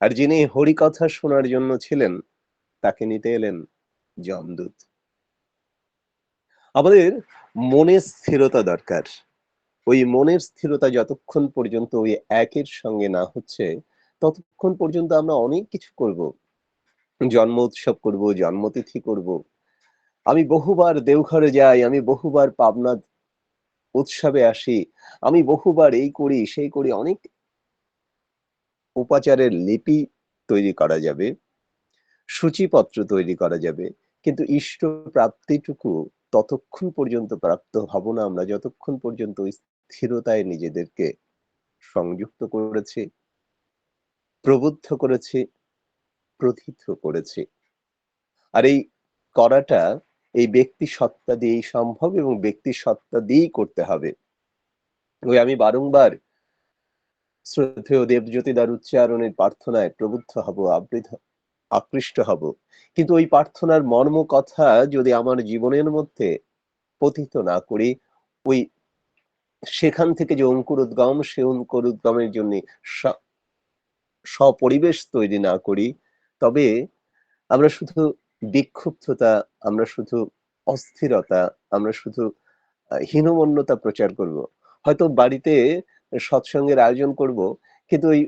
আর যিনি হরিকথা শোনার জন্য ছিলেন, তাকে নিতে এলেন যমদূত। আমাদের মনের স্থিরতা দরকার। ওই মনের স্থিরতা যতক্ষণ পর্যন্ত ওই একের সঙ্গে না হচ্ছে, ততক্ষণ পর্যন্ত আমরা অনেক কিছু করব। জন্ম উৎসব করব, জন্মতিথি করব। আমি বহুবার দেওঘরে যাই, আমি বহুবার পাবনা উৎসবে আসি, আমি বহুবার এই করি, সেই করি, অনেক উপাচারের লিপি তৈরি করা যাবে, সূচিপত্র তৈরি করা যাবে, কিন্তু ইষ্ট প্রাপ্তিটুকু ততক্ষণ পর্যন্ত প্রাপ্ত হব না আমরা যতক্ষণ পর্যন্ত স্থিরতায় নিজেদেরকে সংযুক্ত করেছে, প্রবুদ্ধ করেছে, প্রথিত করেছে। আর এই করাটা এই ব্যক্তি সত্তা দিয়েই সম্ভব এবং ব্যক্তি সত্তা দিয়েই করতে হবে। ওই আমি বারংবার শ্রদ্ধেয় দেবজ্যোতিদার উচ্চারণের প্রার্থনায় প্রবুদ্ধ হব আবৃত আকৃষ্ট হব। কিন্তু ওই প্রার্থনার মর্ম কথা যদি আমার জীবনের মধ্যে পতিত না করি, ওই সেখান থেকে যে অঙ্কুর উদ্গম সে অঙ্কুর উদ্গমের জন্য সপরিবেশ তৈরি না করি, তবে আমরা শুধু বিক্ষুব্ধতা, আমরা শুধু অস্থিরতা, আমরা শুধু হীনমন্যতা প্রচার করব। হয়তো বাড়িতে সৎসঙ্গের আয়োজন করব। কিন্তু ওই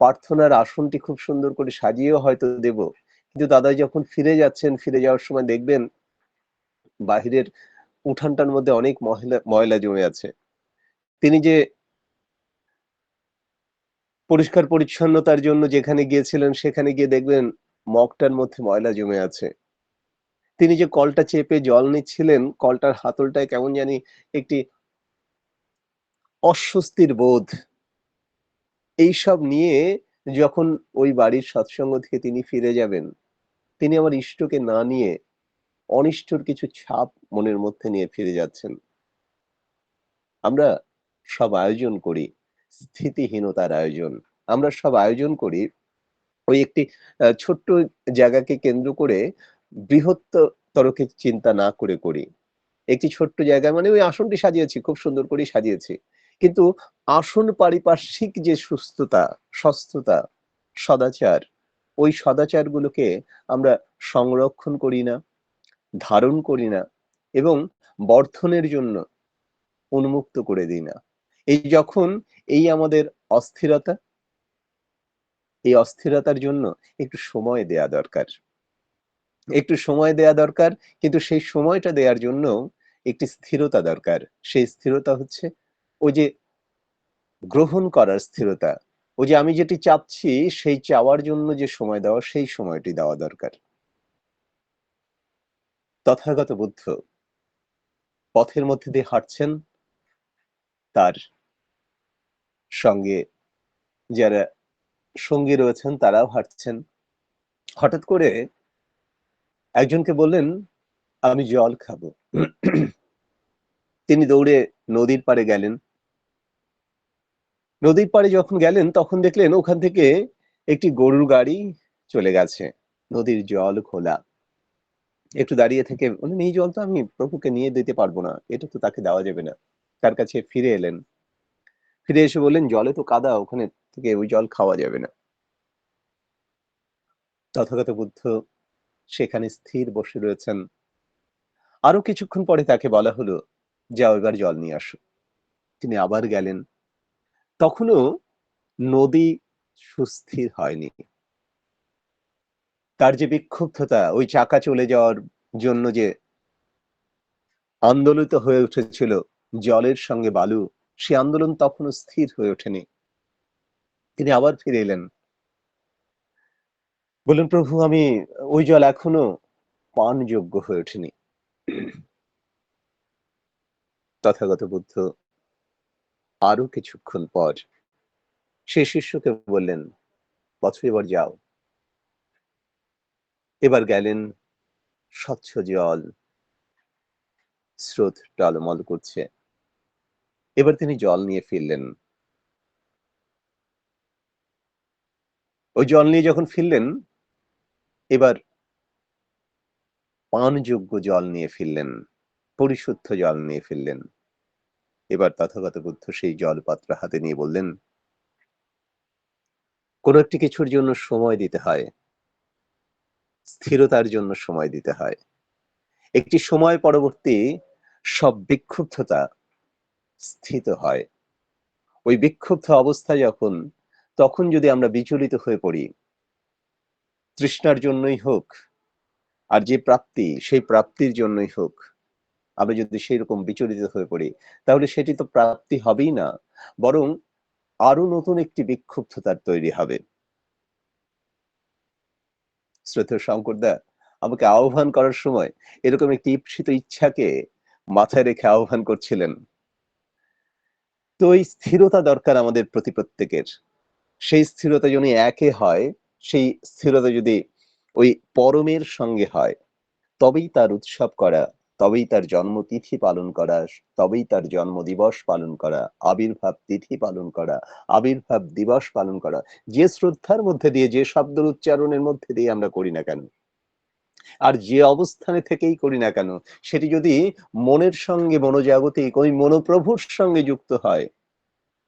প্রার্থনার আসনটি খুব সুন্দর করে সাজিয়েও হয়তো দেব। কিন্তু দাদা যখন ফিরে যাচ্ছেন, ফিরে যাওয়ার সময় দেখবেন বাহিরের উঠানটার মধ্যে অনেক মহিলা, ময়লা জমে আছে। তিনি যে পরিষ্কার পরিচ্ছন্নতার জন্য যেখানে গিয়েছিলেন, সেখানে গিয়ে দেখবেন মগটার মধ্যে ময়লা জমে আছে। তিনি যে কলটা চেপে জল নিচ্ছিলেন, কলটার হাতলটায় কেমন জানি একটি অস্বস্তির বোধ। এইসব নিয়ে যখন ওই বাড়ির সৎসঙ্গ থেকে তিনি ফিরে যাবেন, তিনি আমার ইষ্টকে না নিয়ে অনিষ্টর কিছু ছাপ মনের মধ্যে নিয়ে ফিরে যাচ্ছেন। আমরা সব আয়োজন করি, স্থিতিহীনতার আয়োজন। আমরা সব আয়োজন করি ওই একটি ছোট্ট জায়গাকে কেন্দ্র করে বৃহত্তরকে চিন্তা না করে করি। একটি ছোট্ট জায়গায় মানে ওই আসনটি সাজিয়েছি, খুব সুন্দর করে সাজিয়েছি। কিন্তু আসন পারিপার্শ্বিক যে সুস্থতা সস্থতা সদাচার, ওই সদাচার গুলোকে আমরা সংরক্ষণ করি না, ধারণ করি না এবং বর্ধনের জন্য উন্মুক্ত করে দিই না। এই যখন এই আমাদের অস্থিরতা, এই অস্থিরতার জন্য একটু সময় দেয়া দরকার। একটু সময় দেয়া দরকার, কিন্তু সেই সময়টা দেওয়ার জন্য একটি স্থিরতা দরকার। সেই স্থিরতা হচ্ছে ওই যে গ্রহণ করার স্থিরতা, ওই যে আমি যেটি চাচ্ছি সেই চাওয়ার জন্য যে সময় দেওয়া, সেই সময়টি দেওয়া দরকার। তথাগত বুদ্ধ পথের মধ্যে দিয়ে হাঁটছেন, তার সঙ্গে যারা সঙ্গী রয়েছেন তারাও হাঁটছেন। হঠাৎ করে একজনকে বললেন, আমি জল খাব। তিনি দৌড়ে নদীর পাড়ে গেলেন। নদীর পাড়ে যখন গেলেন, তখন দেখলেন ওখান থেকে একটি গরুর গাড়ি চলে গেছে। নদীর জল খোলা। একটু দাঁড়িয়ে থেকে বলেন এই জল তো আমি প্রভুকে নিয়ে দিতে পারব না। এটা তো তাকে দেওয়া যাবে না। তার কাছে ফিরে এলেন। ফিরে এসে বললেন, জলে তো কাদা, ওখানে থেকে ওই জল খাওয়া যাবে না। তথাগত বুদ্ধ সেখানে স্থির বসে রয়েছেন। আরও কিছুক্ষণ পরে তাকে বলা হলো, যাও এবার জল নিয়ে আসো। তিনি আবার গেলেন। তখনও নদী সুস্থির হয়নি। তার যে বিক্ষুব্ধতা, ওই চাকা চলে যাওয়ার জন্য যে আন্দোলিত হয়ে উঠেছিল জলের সঙ্গে বালু, সে আন্দোলন তখনও স্থির হয়ে ওঠেনি। তিনি আবার ফিরে এলেন। বললেন, প্রভু, আমি ওই জল এখনও পানযোগ্য হয়ে ওঠেনি। তথাগত বুদ্ধ আরও কিছুক্ষণ পর সে শিষ্যকে বললেন বছর এবার যাও। এবার গেলেন স্বচ্ছ জল। স্রোত টলমল করছে। এবার তিনি জল নিয়ে ফিরলেন। ওই জল নিয়ে যখন ফিরলেন, এবার পানযোগ্য জল নিয়ে ফিরলেন, পরিশুদ্ধ জল নিয়ে ফিরলেন। এবার তথাগত বুদ্ধ সেই জল পাত্র হাতে নিয়ে বললেন, কোনো একটি কিছুর জন্য সময় দিতে হয়, স্থিরতার জন্য সময় দিতে হয়। একটি সময় পরবর্তী সব বিক্ষুব্ধতা স্থিত হয়। ওই বিক্ষুব্ধ অবস্থা যখন, তখন যদি আমরা বিচলিত হয়ে পড়ি, তৃষ্ণার জন্যই হোক, আর যে প্রাপ্তি, সেই প্রাপ্তির জন্যই হোক আমরা যদি সেই রকম বিচলিত হয়ে পড়ি, তাহলে সেটি তো প্রাপ্তি হবেই না। বরং আরও নতুন একটি বিক্ষুব্ধতার তৈরি হবে। শ্রদ্ধেয় শঙ্করদা, আমাকে আহ্বান করার সময় এরকম একটি ইপ্সিত ইচ্ছাকে মাথায় রেখে আহ্বান করছিলেন। তো এই স্থিরতা দরকার আমাদের প্রতি প্রত্যেকের। সেই স্থিরতা যদি একে হয়, সেই স্থিরতা যদি ওই পরমের সঙ্গে হয়, তবেই তার উৎসব করা তবেই তার জন্মতিথি পালন করা, তবেই তার জন্ম দিবস পালন করা, আবির্ভাব তিথি পালন করা, আবির্ভাব দিবস পালন করা, যে শ্রদ্ধার মধ্যে দিয়ে, যে শব্দের উচ্চারণের মধ্যে দিয়ে আমরা করি না কেন? আর যে অবস্থানে থেকেই করি না কেন? সেটি যদি মনের সঙ্গে, মনোজাগতিক, ওই মনোপ্রভুর সঙ্গে যুক্ত হয়,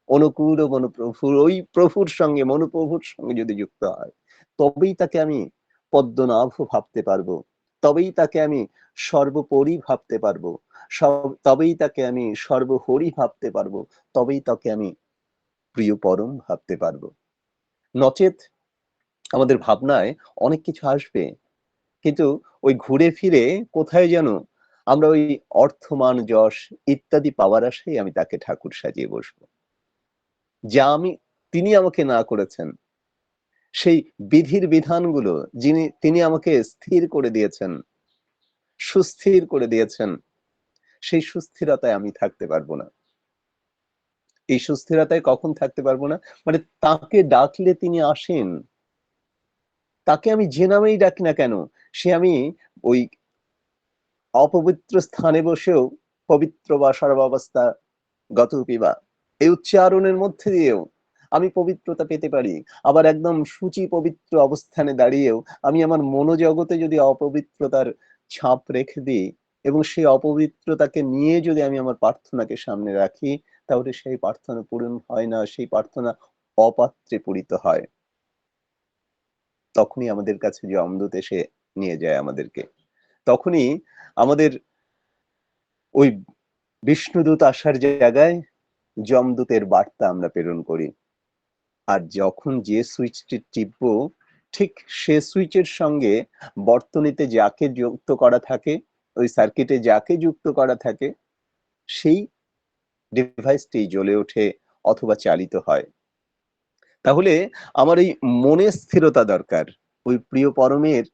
অনুকূল মনোপ্রভুর, ওই প্রভুর সঙ্গে, মনোপ্রভুর সঙ্গে যদি যুক্ত হয়, তবেই তাকে আমি পদ্মনাভ ভাবতে পারব। তবেই তাকে আমি সর্বোপরি ভাবতে পারব। তবেই তাকে আমি সর্বহরি ভাবতে পারব। তবেই তাকে আমি প্রিয় পরম ভাবতে পারব। নচেত আমাদের ভাবনায় অনেক কিছু আসবে, কিন্তু ওই ঘুরে ফিরে কোথায় যেন আমরা ওই অর্থমান যশ ইত্যাদি পাওয়ার আশাই আমি তাকে ঠাকুর সাজিয়ে বসবো। যা আমি, তিনি আমাকে না করেছেন সেই বিধির বিধানগুলো যিনি, তিনি আমাকে স্থির করে দিয়েছেন, সুস্থির করে দিয়েছেন, সেই সুস্থিরতায় আমি থাকতে পারব না। এই সুস্থিরতায় কখন থাকতে পারব না? মানে তাকে ডাকলে তিনি আসেন। তাকে আমি যে নামেই ডাকি না কেন, সে আমি ওই অপবিত্র স্থানে বসেও পবিত্র বা সর্বাবস্থা গত পিবা এই উচ্চারণের মধ্যে দিয়েও আমি পবিত্রতা পেতে পারি। আবার একদম সূচি পবিত্র অবস্থানে দাঁড়িয়েও আমি আমার মনোজগতে যদি অপবিত্রতার ছাপ রেখে দিই এবং সেই অপবিত্রতাকে নিয়ে যদি আমি আমার প্রার্থনাকে সামনে রাখি, তাহলে সেই প্রার্থনা পূরণ হয় না, সেই প্রার্থনা অপাত্রে পূরিত হয়। তখনই আমাদের কাছে যে অমদূত এসে নিয়ে যায় আমাদেরকে। তখনই আমাদের ওই বিষ্ণুদূত আসার জায়গায় যমদূতের বার্তা আমরা প্রেরণ করি। আর যখন যে সুইচটি টিপব, ঠিক সে সুইচের সঙ্গে বর্তনীতে যাকে যুক্ত করা থাকে, ওই সার্কিটে যাকে যুক্ত করা থাকে, সেই ডিভাইসটি জ্বলে ওঠে অথবা চালিত হয়। তাহলে আমার এই মনে স্থিরতা দরকার, ওই প্রিয় পরমের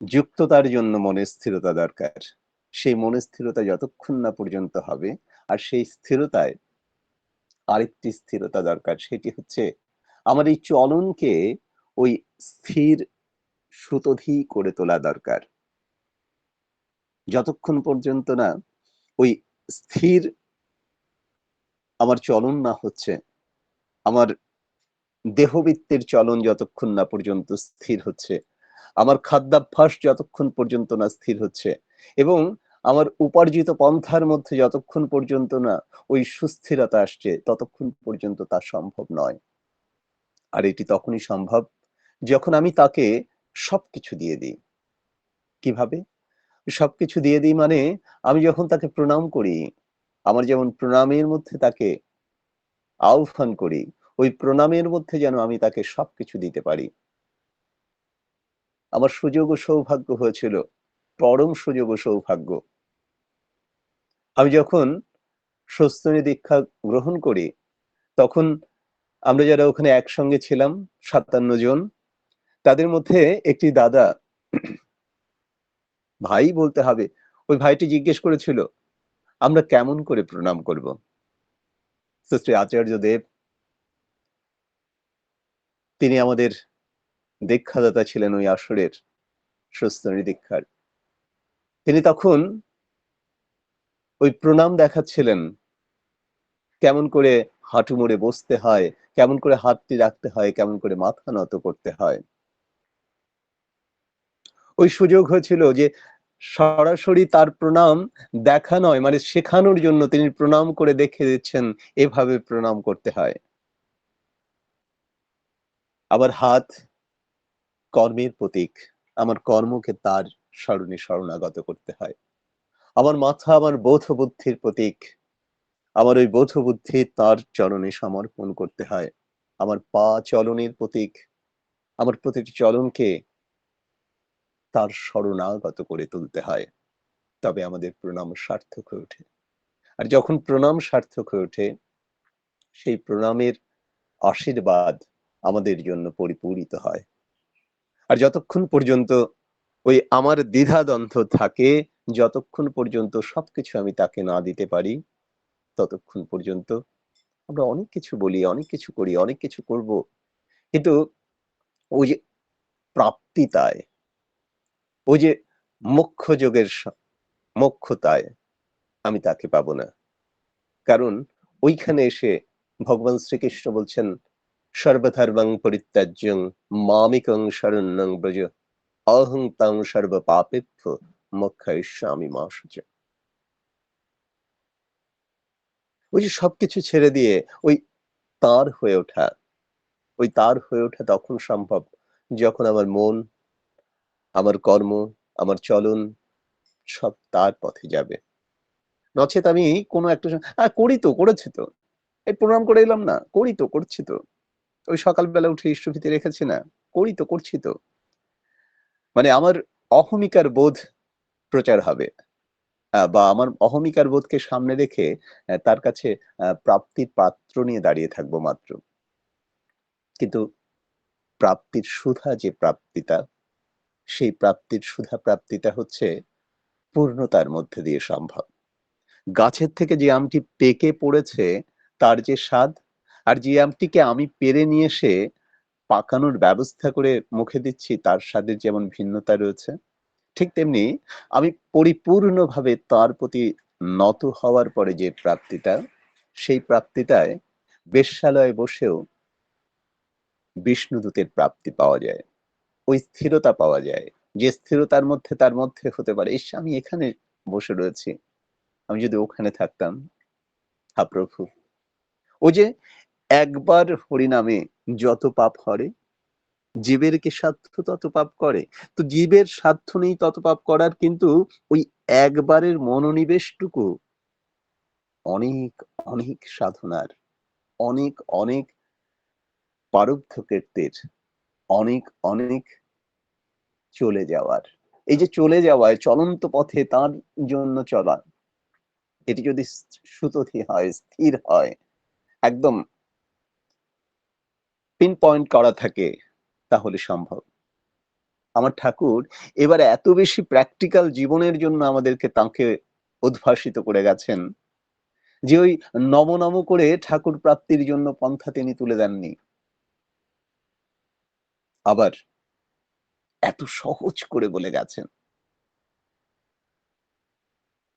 যুক্ততার জন্য মনে স্থিরতা দরকার। সেই মনে স্থিরতা যতক্ষণ না পর্যন্ত হবে, আর সেই স্থিরতায় আরেকটি স্থিরতা দরকার, সেটি হচ্ছে আমার এই চলনকে ওই স্থির সুতধি করে তোলা দরকার। যতক্ষণ পর্যন্ত না ওই স্থির আমার চলন না হচ্ছে, আমার দেহবৃত্তের চলন যতক্ষণ না পর্যন্ত স্থির হচ্ছে, আমার খাদ্যাভ্যাস যতক্ষণ পর্যন্ত না স্থির হচ্ছে এবং আমার উপার্জিত পন্থার মধ্যে যতক্ষণ পর্যন্ত না ওই সুস্থিরতা আসছে, ততক্ষণ পর্যন্ত তা সম্ভব নয়। আর এটি তখনই সম্ভব যখন আমি তাকে সবকিছু দিয়ে দিই। কীভাবে? সবকিছু দিয়ে দিই মানে আমি যখন তাকে প্রণাম করি, আমার যেমন প্রণামের মধ্যে তাকে আহ্বান করি, ওই প্রণামের মধ্যে যেন আমি তাকে সবকিছু দিতে পারি। আমার সুযোগ ও সৌভাগ্য হয়েছিল, পরম সুযোগ ও সৌভাগ্য। আমি যখন সস্তনী দীক্ষা গ্রহণ করি, তখন আমরা যারা ওখানে একসঙ্গে ছিলাম, সাতান্ন জন, তাদের মধ্যে একটি দাদা ভাই বলতে হবে, ওই ভাইটি জিজ্ঞেস করেছিল, আমরা কেমন করে প্রণাম করব? শ্রী আচার্য দেব, তিনি আমাদের দীক্ষাদাতা ছিলেন ওই আসরের সুস্তনী দীক্ষার। তিনি তখন ওই প্রণাম দেখাচ্ছিলেন। কেমন করে হাঁটু মুড়ে বসতে হয়, কেমন করে হাতটি রাখতে হয়, কেমন করে মাথা নত করতে হয়। ওই সুযোগ হয়েছিল যে সরাসরি তার প্রণাম দেখা নয় মানে শেখানোর জন্য তিনি প্রণাম করে দেখে দিচ্ছেন, এভাবে প্রণাম করতে হয়। আবার হাত কর্মের প্রতীক, আমার কর্মকে তার স্মরণে শরণাগত করতে হয়। আমার মাথা আমার বোধ বুদ্ধির প্রতীক। আমার ওই বোধ বুদ্ধি তার চরণে সমর্পণ করতে হয়। আমার পা চলনের প্রতীক। আমার প্রতিটি চলনকে তার শরণাগত করে তুলতে হয়। তবে আমাদের প্রণাম সার্থক হয়ে ওঠে। আর যখন প্রণাম সার্থক হয়ে ওঠে, সেই প্রণামের আশীর্বাদ আমাদের জন্য পরিপূরিত হয়। আর যতক্ষণ পর্যন্ত ওই আমার দ্বিধাদ্বন্দ্ব থাকে যতক্ষণ পর্যন্ত সবকিছু আমি তাকে না দিতে পারি, ততক্ষণ পর্যন্ত আমরা অনেক কিছু বলি, অনেক কিছু করি, অনেক কিছু করব। কিন্তু ওই যে প্রাপ্তিতায়, ওই যে মুখ্য যোগের মুখ্যতায় আমি তাকে পাবো না। কারণ ওইখানে এসে ভগবান শ্রীকৃষ্ণ বলছেন, সর্বধর্মং পরিত্যাজ্যং মামিকং শরণ্যং ব্রজ অহং তাং সর্ব মুখ্যামি মাসুচ ওই যে সবকিছু ছেড়ে দিয়ে ওই তার হয়ে ওঠা, ওই তার হয়ে ওঠা তখন সম্ভব যখন আমার মন, আমার কর্ম, আমার চলন সব তার পথে যাবে। নচেত আমি কোনো একটা হ্যাঁ করি তো, করেছি তো। এই প্রণাম করে এলাম না, করি তো, করছি তো। ওই সকালবেলা উঠে ইষ্টভীতি রেখেছি না, করি তো, করছি তো। মানে আমার অহমিকার বোধ প্রচার হবে। বা আমার অহমিকার বোধকে সামনে রেখে তার কাছে প্রাপ্তির পাত্র নিয়ে দাঁড়িয়ে থাকব মাত্র। কিন্তু প্রাপ্তির সুধা যে প্রাপ্তিটা, সেই প্রাপ্তির সুধা প্রাপ্তিটা হচ্ছে পূর্ণতার মধ্যে দিয়ে সম্ভব। গাছের থেকে যে আমটি পেকে পড়েছে, তার যে স্বাদ, আর যে আমটিকে আমি পেরে নিয়ে এসে পাকানোর ব্যবস্থা করে মুখে দিচ্ছি, তার স্বাদের যেমন ভিন্নতা রয়েছে ঠিক তেমনি আমি পরিপূর্ণভাবে তার প্রতি নত হওয়ার পরে যে প্রাপ্তিটা, সেই প্রাপ্তিটায় বেশ্যালয়ে বসেও বিষ্ণুদূতের প্রাপ্তি পাওয়া যায়। ওই স্থিরতা পাওয়া যায়। যে স্থিরতার মধ্যে, তার মধ্যে হতে পারে, ইস, আমি এখানে বসে রয়েছি। আমি যদি ওখানে থাকতাম, হা প্রভু। ও যে একবার হরিনামে যত পাপ হরে জীবের কি সাধ্য তত পাপ করে? তো জীবের সাধ্য নেই তত পাপ করার, কিন্তু ওই একবারের মনোনিবেশটুকু অনেক অনেক সাধনার, অনেক অনেক পারব্ধ কীর্তির অনেক অনেক চলে যাওয়ার। এই যে চলে যাওয়ায় চলন্ত পথে তার জন্য চলা, এটি যদি সুতথি হয়, স্থির হয়, একদম পিন পয়েন্ট করা থাকে তাহলে সম্ভব। আমার ঠাকুর, এবার এত বেশি প্র্যাকটিক্যাল জীবনের জন্য আমাদেরকে তাকে উদ্ভাসিত করে গেছেন যে ওই নম নম করে ঠাকুর প্রাপ্তির জন্য পন্থা তিনি তুলে দেননি। আবার এত সহজ করে বলে গেছেন।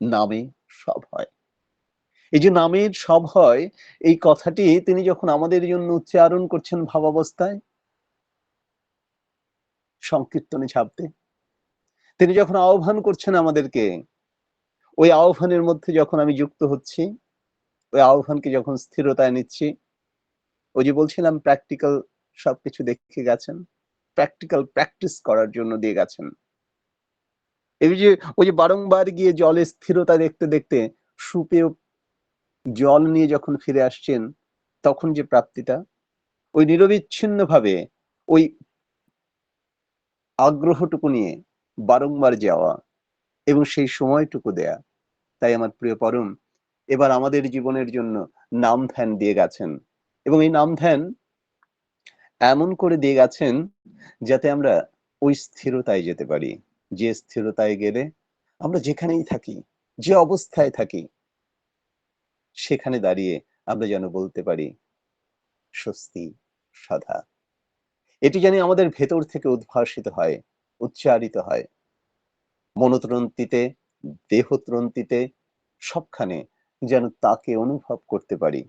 নামে সব হয়। এই যে নামের সব হয়, এই কথাটি তিনি যখন আমাদের জন্য উচ্চারণ করছেন ভাবাবস্থায় সংকীর্তনে ছাপতে তিনি যখন আহ্বান করছেন আমাদেরকে, ওই আহ্বানের মধ্যে যখন আমি যুক্ত হচ্ছি, ওই আহ্বানকে যখন স্থিরতায় নিচ্ছি, ওই যে বলছিলাম প্র্যাকটিক্যাল সবকিছু দেখে গেছেন প্র্যাকটিক্যাল প্র্যাকটিস করার জন্য দিয়ে গেছেন। এই যে, ওই যে বারংবার গিয়ে জলে স্থিরতা দেখতে দেখতে, সুপেয় জল নিয়ে যখন ফিরে আসছেন, তখন যে প্রাপ্তিটা, ওই নিরবিচ্ছিন্ন ভাবে ওই আগ্রহটুকু নিয়ে বারংবার যাওয়া এবং সেই সময়টুকু দেয়া। তাই আমার প্রিয় পরম, এবার আমাদের জীবনের জন্য নাম ধ্যান দিয়ে গেছেন। এবং এই নাম ধ্যান এমন করে দিয়ে গেছেন যাতে আমরা ওই স্থিরতায় যেতে পারি। যে স্থিরতায় গেলে আমরা যেখানেই থাকি, যে অবস্থায় থাকি, সেখানে দাঁড়িয়ে আমরা যেন বলতে পারি, স্বস্তি সাধা। এটি জানি আমাদের ভেতর থেকে উদ্ভাসিত হয়, উচ্চারিত হয়। মনোতরন্তিতে, দেহতরন্তিতে সবখানে যেন তাকে অনুভব করতে পারি।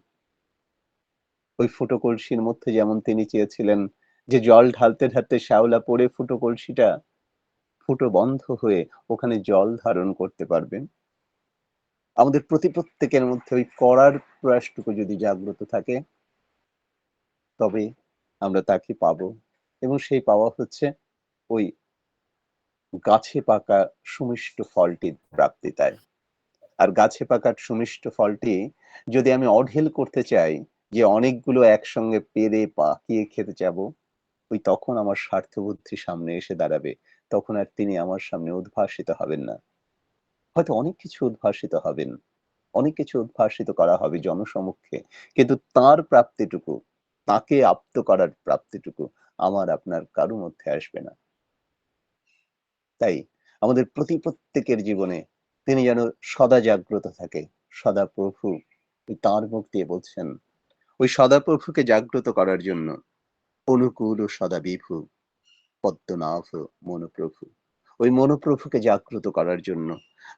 ওই ফুটো কলসির মধ্যে যেমন তিনি চেয়েছিলেন যে জল ঢালতে ঢালতে শ্যাওলা পড়ে ফুটো কলসিটা ফুটো বন্ধ হয়ে ওখানে জল ধারণ করতে পারবেন। আমাদের প্রতি প্রত্যেকের মধ্যে ওই করার প্রয়াসটুকু যদি জাগ্রত থাকে, তবে আমরা তাকে পাব। এবং সেই পাওয়া হচ্ছে ওই গাছে পাকা সুমিষ্ট ফলটির প্রাপ্তিতায় আর গাছে পাকার সুমিষ্ট ফলটি যদি আমি অঢেল করতে চাই যে অনেকগুলো একসঙ্গে পেরে পাকিয়ে খেতে যাব, ওই তখন আমার স্বার্থবুদ্ধি সামনে এসে দাঁড়াবে। তখন আর তিনি আমার সামনে উদ্ভাসিত হবেন না। হয়তো অনেক কিছু উদ্ভাসিত হবেন। অনেক কিছু উদ্ভাসিত করা হবে জনসমক্ষে। কিন্তু তার প্রাপ্তিটুকু তাকে আপ্ত করার প্রাপ্তিটুকু আমার আপনার কারও মধ্যে আসবে না। তাই আমাদের প্রতি প্রত্যেকের জীবনে তিনি যেন সদা জাগ্রত থাকে, সদা প্রভু তার মুখ দিয়ে বলছেন, ওই সদা প্রভুকে জাগ্রত করার জন্য অনুকূল ও সদা বিভু, পদ্মনাভ মনোপ্রভু, ওই মনোপ্রভুকে জাগ্রত করার জন্য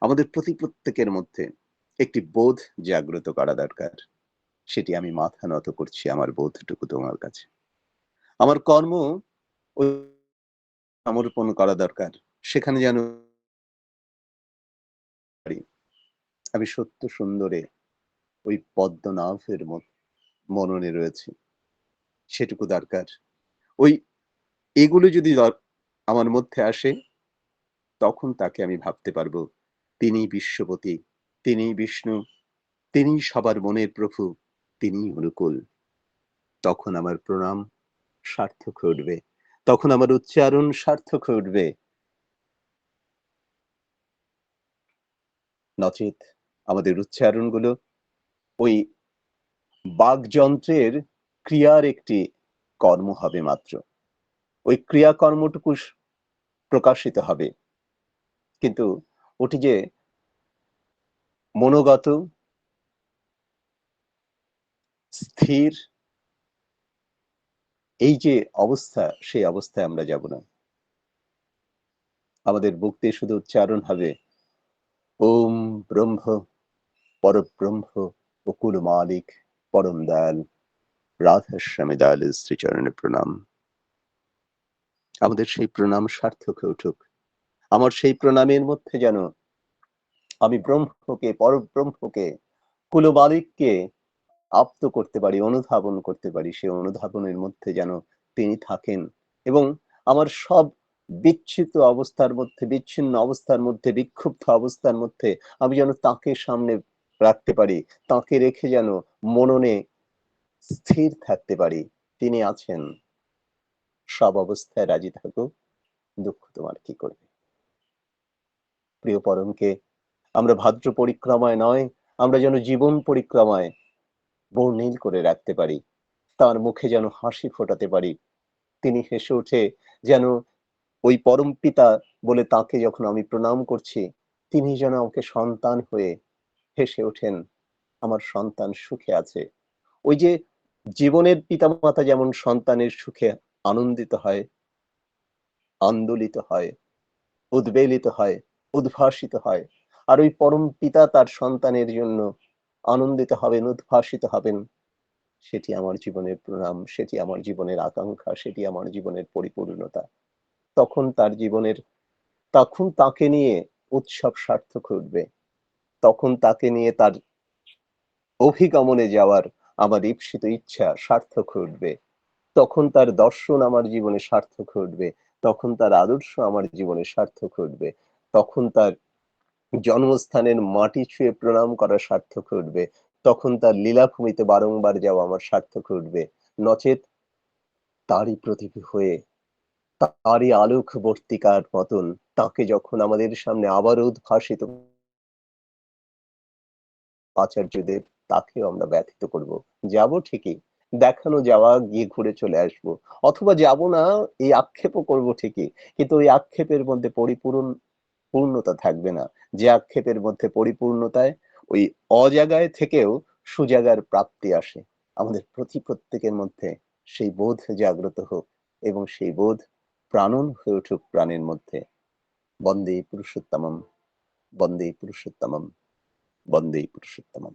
আমাদের প্রতি প্রত্যেকের মধ্যে একটি বোধ জাগ্রত করা দরকার। সেটি আমি মাথা নত করছি আমার বোধটুকু তোমার কাছে। আমার কর্ম সমর্পণ করা দরকার। সেখানে যেন আমি সত্য সুন্দরে ওই পদ্মনাভের মননে রয়েছে। সেটুকু দরকার। ওই এগুলো যদি আমার মধ্যে আসে, তখন তাকে আমি ভাবতে পারব। তিনি বিশ্বপতি তিনি বিষ্ণু তিনি সবার মনের প্রভু। তিনি অনুকূল। তখন আমার প্রণাম সার্থক হয়ে উঠবে। তখন আমার উচ্চারণ সার্থক হয়ে উঠবে। নচেত আমাদের উচ্চারণগুলো ওই বাকযন্ত্রের ক্রিয়ার একটি কর্ম হবে মাত্র। ওই ক্রিয়াকর্মটুকু প্রকাশিত হবে। কিন্তু ওটি যে মনোগত স্থির। এই যে অবস্থা, সেই অবস্থায় আমরা যাব না। আমাদের বুক দিয়ে শুধু উচ্চারণ হবে, ওম ব্রহ্ম, পরব্রহ্ম অকুল মালিক, পরম দয়াল, রাধাস্বামী দয়াল শ্রীচরণে প্রণাম। আমাদের সেই প্রণাম সার্থক হয়ে উঠুক। আমার সেই প্রণামের মধ্যে যেন আমি ব্রহ্মকে, পরব্রহ্মকে কুলবালিককে আপ্ত করতে পারি, অনুধাবন করতে পারি সেই অনুধাবনের মধ্যে যেন তিনি থাকেন। এবং আমার সব বিচ্ছিন্ন অবস্থার মধ্যে, বিচ্ছিন্ন অবস্থার মধ্যে, বিক্ষুব্ধ অবস্থার মধ্যে আমি যেন তাকে সামনে রাখতে পারি, তাকে রেখে যেন মননে স্থির থাকতে পারি। তিনি আছেন। সব অবস্থায় রাজি থাকো দুঃখ তোমার কি করবে? প্রিয় পরমকে, আমরা ভাদ্র পরিক্রমায় নয়, আমরা যেন জীবন পরিক্রমায় বর্ণিল করে রাখতে পারি। তার মুখে যেন হাসি ফোটাতে পারি। তিনি হেসে উঠে যেন ওই পরম পিতা বলে তাকে যখন আমি প্রণাম করছি, তিনি যেন আমাকে সন্তান হয়ে হেসে ওঠেন, আমার সন্তান সুখে আছে। ওই যে জীবনের পিতামাতা যেমন সন্তানের সুখে আনন্দিত হয়, আন্দোলিত হয়, উদ্বেলিত হয়, উদ্ভাসিত হয়, আর ওই পরম পিতা তার সন্তানের জন্য আনন্দিত হবেন, উদ্ভাসিত হবেন। সেটি আমার জীবনের প্রণাম, সেটি আমার জীবনের আকাঙ্ক্ষা, সেটি আমার জীবনের পরিপূর্ণতা। তখন তার জীবনের, তখন তাকে নিয়ে উৎসব সার্থক উঠবে। তখন তাকে নিয়ে তার অভিগমনে যাওয়ার আমার ঈপ্সিত ইচ্ছা সার্থক উঠবে। তখন তার দর্শন আমার জীবনে সার্থক উঠবে। তখন তার আদর্শ আমার জীবনে সার্থক উঠবে। তখন তার জন্মস্থানের মাটি ছুঁয়ে প্রণাম করা সার্থক উঠবে তখন তার লীলাভূমিতে বারংবার যাওয়া আমার সার্থক উঠবে নচেত তারই প্রতিভি হয়ে, তারই আলোক বর্তিকার মতন তাকে যখন আমাদের সামনে আবার উদ্ভাসিত আচার্যদের তাকেও আমরা ব্যথিত করব। যাব ঠিকই, দেখানো যাওয়া গিয়ে ঘুরে চলে আসব। অথবা যাব না, এই আক্ষেপও করব ঠিকই। কিন্তু ওই আক্ষেপের মধ্যে পরিপূর্ণ পূর্ণতা থাকবে না। যে আক্ষেপের মধ্যে পরিপূর্ণতায় ওই অজাগায় থেকেও সুজাগার প্রাপ্তি আসে। আমাদের প্রতি প্রত্যেকের মধ্যে সেই বোধ জাগ্রত হোক এবং সেই বোধ প্রাণন হয়ে উঠুক প্রাণের মধ্যে। বন্দে পুরুষোত্তম বন্দে পুরুষোত্তমম বন্দে পুরুষোত্তমম।